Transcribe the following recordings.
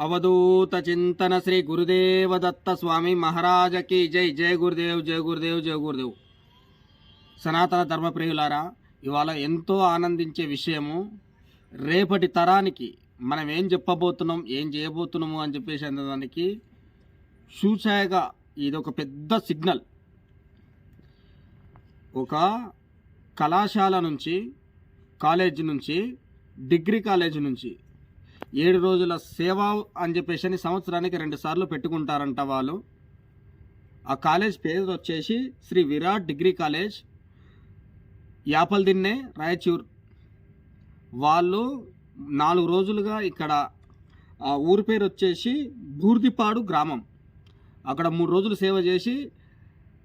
అవధూత చింతన శ్రీ గురుదేవ దత్త స్వామి మహారాజకి జై. జయ గురుదేవ్ జయ గురుదేవ్ జయ గురుదేవ్. సనాతన ధర్మప్రియులారా ఇవాళ ఎంతో ఆనందించే విషయము రేపటి తరానికి మనం ఏం చెప్పబోతున్నాం ఏం చేయబోతున్నాము అని చెప్పేసి అనడానికి సూచాయగా ఇది ఒక పెద్ద సిగ్నల్. ఒక కళాశాల నుంచి కాలేజీ నుంచి డిగ్రీ కాలేజీ నుంచి ఏడు రోజుల సేవ అని చెప్పేసి అని సంవత్సరానికి రెండు సార్లు పెట్టుకుంటారంట వాళ్ళు. ఆ కాలేజ్ పేరు వచ్చేసి శ్రీ విరాట్ డిగ్రీ కాలేజ్ యాపల్దిన్నే రాయచూర్. వాళ్ళు నాలుగు రోజులుగా ఇక్కడ ఆ ఊరి పేరు వచ్చేసి బూర్దిపాడు గ్రామం. అక్కడ మూడు రోజులు సేవ చేసి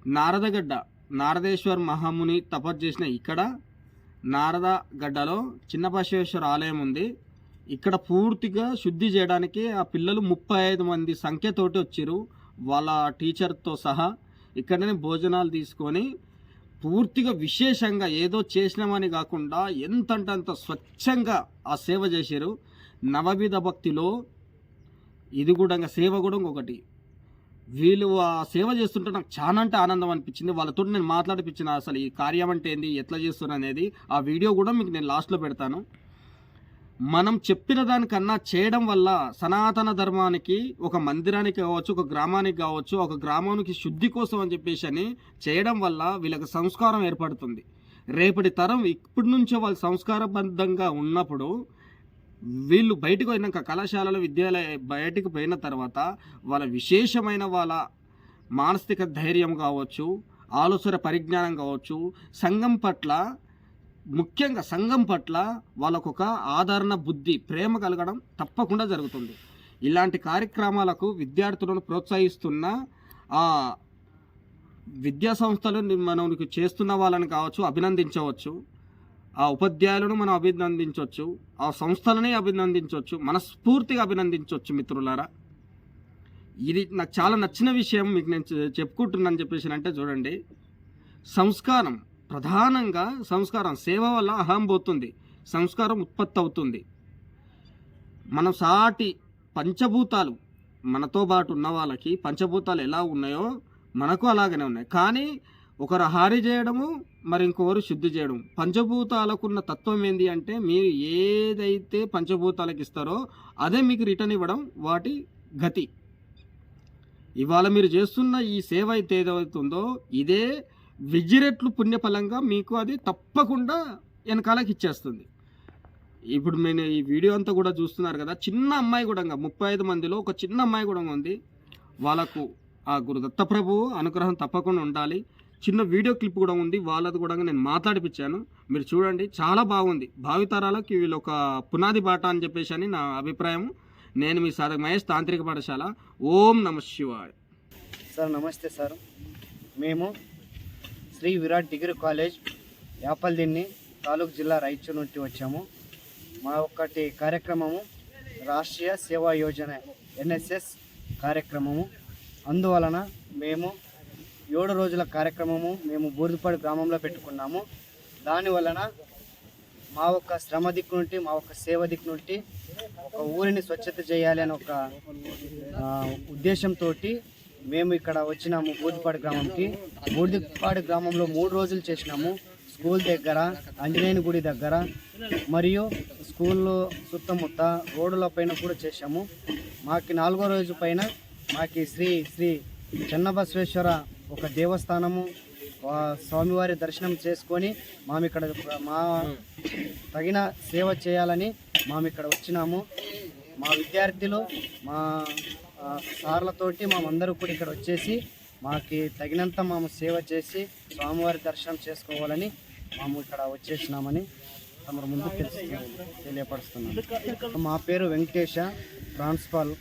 నారదగడ్డ నారదేశ్వర్ మహాముని తపస్సు చేసిన ఇక్కడ నారదగడ్డలో గడ్డలో ఆలయం ఉంది. ఇక్కడ పూర్తిగా శుద్ధి చేయడానికి ఆ పిల్లలు ముప్పై ఐదు మంది సంఖ్యతోటి వచ్చారు. వాళ్ళ టీచర్తో సహా ఇక్కడనే భోజనాలు తీసుకొని పూర్తిగా విశేషంగా ఏదో చేసినామని కాకుండా ఎంతంటే అంత స్వచ్ఛంగా ఆ సేవ చేశారు. నవవిధ భక్తిలో ఇది కూడా ఇంకా సేవ కూడా ఇంకొకటి. వీళ్ళు ఆ సేవ చేస్తుంటే నాకు చాలా అంటే ఆనందం అనిపించింది. వాళ్ళతో నేను మాట్లాడిపించిన అసలు ఈ కార్యం అంటే ఏంది ఎట్లా చేస్తున్నా అనేది ఆ వీడియో కూడా మీకు నేను లాస్ట్లో పెడతాను. మనం చెప్పిన దానికన్నా చేయడం వల్ల సనాతన ధర్మానికి ఒక మందిరానికి కావచ్చు ఒక గ్రామానికి కావచ్చు ఒక గ్రామానికి శుద్ధి కోసం అని చెప్పేసి అని చేయడం వల్ల వీళ్ళకి సంస్కారం ఏర్పడుతుంది. రేపటి తరం ఇప్పటి నుంచే వాళ్ళు సంస్కారబద్ధంగా ఉన్నప్పుడు వీళ్ళు బయటకు పోయినాక కళాశాలలో విద్యాలయ బయటకు పోయిన తర్వాత వాళ్ళ విశేషమైన వాళ్ళ మానసిక ధైర్యం కావచ్చు ఆలోచన పరిజ్ఞానం కావచ్చు సంఘం పట్ల ముఖ్యంగా సంఘం పట్ల వాళ్ళకొక ఆదరణ బుద్ధి ప్రేమ కలగడం తప్పకుండా జరుగుతుంది. ఇలాంటి కార్యక్రమాలకు విద్యార్థులను ప్రోత్సహిస్తున్న ఆ విద్యా సంస్థలు మనం చేస్తున్న వాళ్ళని కావచ్చు అభినందించవచ్చు. ఆ ఉపాధ్యాయులను మనం అభినందించవచ్చు. ఆ సంస్థలని అభినందించవచ్చు. మనస్ఫూర్తిగా అభినందించవచ్చు మిత్రులారా. ఇది నాకు చాలా నచ్చిన విషయం మీకు నేను చెప్పుకుంటున్నాను చెప్పేసి అంటే చూడండి. సంస్కారం. ప్రధానంగా సంస్కారం సేవ వల్ల అహం పోతుంది సంస్కారం ఉత్పత్తి అవుతుంది. మనం సాటి పంచభూతాలు మనతో పాటు ఉన్న వాళ్ళకి పంచభూతాలు ఎలా ఉన్నాయో మనకు అలాగనే ఉన్నాయి. కానీ ఒకరు హాని చేయడము మరి ఇంకొకరు శుద్ధి చేయడం పంచభూతాలకున్న తత్వం ఏంటి అంటే మీరు ఏదైతే పంచభూతాలకు ఇస్తారో అదే మీకు రిటర్న్ ఇవ్వడం వాటి గతి. ఇవాళ మీరు చేస్తున్న ఈ సేవ అయితే ఏదవుతుందో ఇదే విజిరెట్లు పుణ్యఫలంగా మీకు అది తప్పకుండా వెనకాలకి ఇచ్చేస్తుంది. ఇప్పుడు నేను ఈ వీడియో అంతా కూడా చూస్తున్నారు కదా చిన్న అమ్మాయి కూడా ముప్పై ఐదు మందిలో ఒక చిన్న అమ్మాయి కూడా ఉంది. వాళ్ళకు ఆ గురు దత్తప్రభు అనుగ్రహం తప్పకుండా ఉండాలి. చిన్న వీడియో క్లిప్ కూడా ఉంది వాళ్ళది కూడా నేను మాట్లాడిపించాను మీరు చూడండి చాలా బాగుంది. భావితరాలకు వీళ్ళు ఒక పునాది బాట అని చెప్పేసి అని నా అభిప్రాయం. నేను మీ సాధక మహేష్ తాంత్రిక పాఠశాల. ఓం నమ శివాయ. సార్ నమస్తే సార్. మేము శ్రీ విరాట్ డిగ్రీ కాలేజ్ యాపల్దిన్ని తాలూకు జిల్లా రాయచూరు నుండి వచ్చాము. మా ఒక్కటి కార్యక్రమము రాష్ట్రీయ సేవా యోజన ఎన్ఎస్ఎస్ కార్యక్రమము. అందువలన మేము ఏడు రోజుల కార్యక్రమము మేము బూర్దుపాడు గ్రామంలో పెట్టుకున్నాము. దాని వలన మా ఒక్క శ్రమ దిక్కు నుండి మా ఒక్క సేవ దిక్కు నుండి ఒక ఊరిని స్వచ్ఛత చేయాలి అని ఒక ఉద్దేశంతో మేము ఇక్కడ వచ్చినాము బూర్దిపాడు గ్రామంకి. బూర్దిపాడు గ్రామంలో మూడు రోజులు చేసినాము. స్కూల్ దగ్గర ఆంజనేయుని గుడి దగ్గర మరియు స్కూల్లో సుత్తముత్త రోడ్ల పైన కూడా చేశాము. మాకు నాలుగో రోజు పైన మాకు శ్రీ శ్రీ చెన్నబసవేశ్వర ఒక దేవస్థానము స్వామివారి దర్శనం చేసుకొని మేము ఇక్కడ మా తగిన సేవ చేయాలని మేము ఇక్కడ వచ్చినాము. మా విద్యార్థులు మా సార్లతోటి మేమందరూ కూడా ఇక్కడ వచ్చేసి మాకి తగినంత మేము సేవ చేసి స్వామివారి దర్శనం చేసుకోవాలని మేము ఇక్కడ వచ్చేసినామని తమరు ముందు తెలియపరుస్తున్నాను మా పేరు Venkatesh principal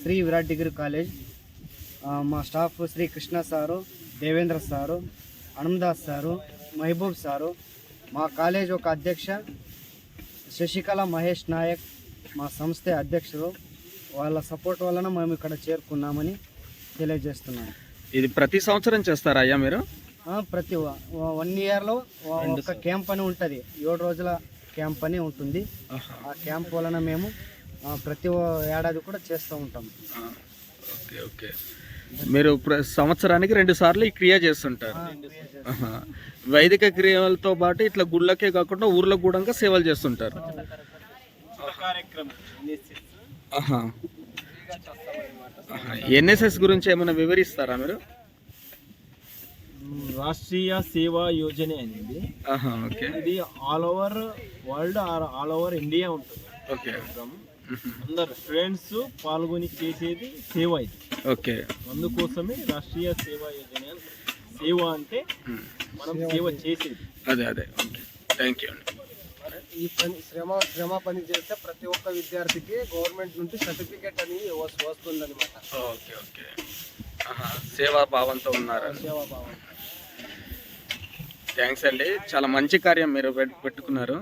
Shri Virat degree college. మా staff Shri Krishna sir Devendra sir Anandas sir Mahaboob sir. మా కాలేజ్ ఒక అధ్యక్ష శశికళ మహేష్ నాయక్ మా సంస్థ అధ్యక్షుడు వాళ్ళ సపోర్ట్ వలన మేము ఇక్కడ చేరుకున్నామని తెలియజేస్తున్నాను. ఇది ప్రతి సంవత్సరం చేస్తారా అయ్యా మీరు? ప్రతి వన్ ఇయర్లో ఒక క్యాంప్ అని ఉంటుంది. ఏడు రోజుల క్యాంప్ అని ఉంటుంది. ఆ క్యాంప్ వలన మేము ప్రతి ఏడాది కూడా చేస్తూ ఉంటాం. Okay okay. మీరు సంవత్సరానికి రెండు సార్లు ఈ క్రియ చేస్తుంటారు. వైదిక క్రియలతో పాటు ఇట్లా గుళ్ళకే కాకుండా ఊర్లో కూడా సేవలు చేస్తుంటారు. ఎన్ఎస్ఎస్ గురించి ఏమైనా వివరిస్తారా మీరు? రాష్ట్రీయ సేవా యోజన అనేది. ఆహా, ఓకే. ఇది all over world or all over India ఉంటుంది. ఓకే. అందరు స్టూడెంట్స్ పాల్గొని చేసేది సేవ ఇది. ఓకే. అందుకోసమే రాష్ట్రీయ సేవా యోజన. సేవ అంటే మనం సేవ చేసేది. అదే అదే. ఓకే. థ్యాంక్ యూ అండి ఈ పని శ్రమ శ్రమ పని చేస్తే ప్రతి ఒక్క విద్యార్థికి గవర్నమెంట్ నుండి సర్టిఫికేట్ అని వస్తుంది అనమాట ఓకే ఓకే. సేవా భావంతో ఉన్నారు? సేవాభావం థ్యాంక్స్ అండి. చాలా మంచి కార్యం మీరు పెట్- పెట్టుకున్నారు.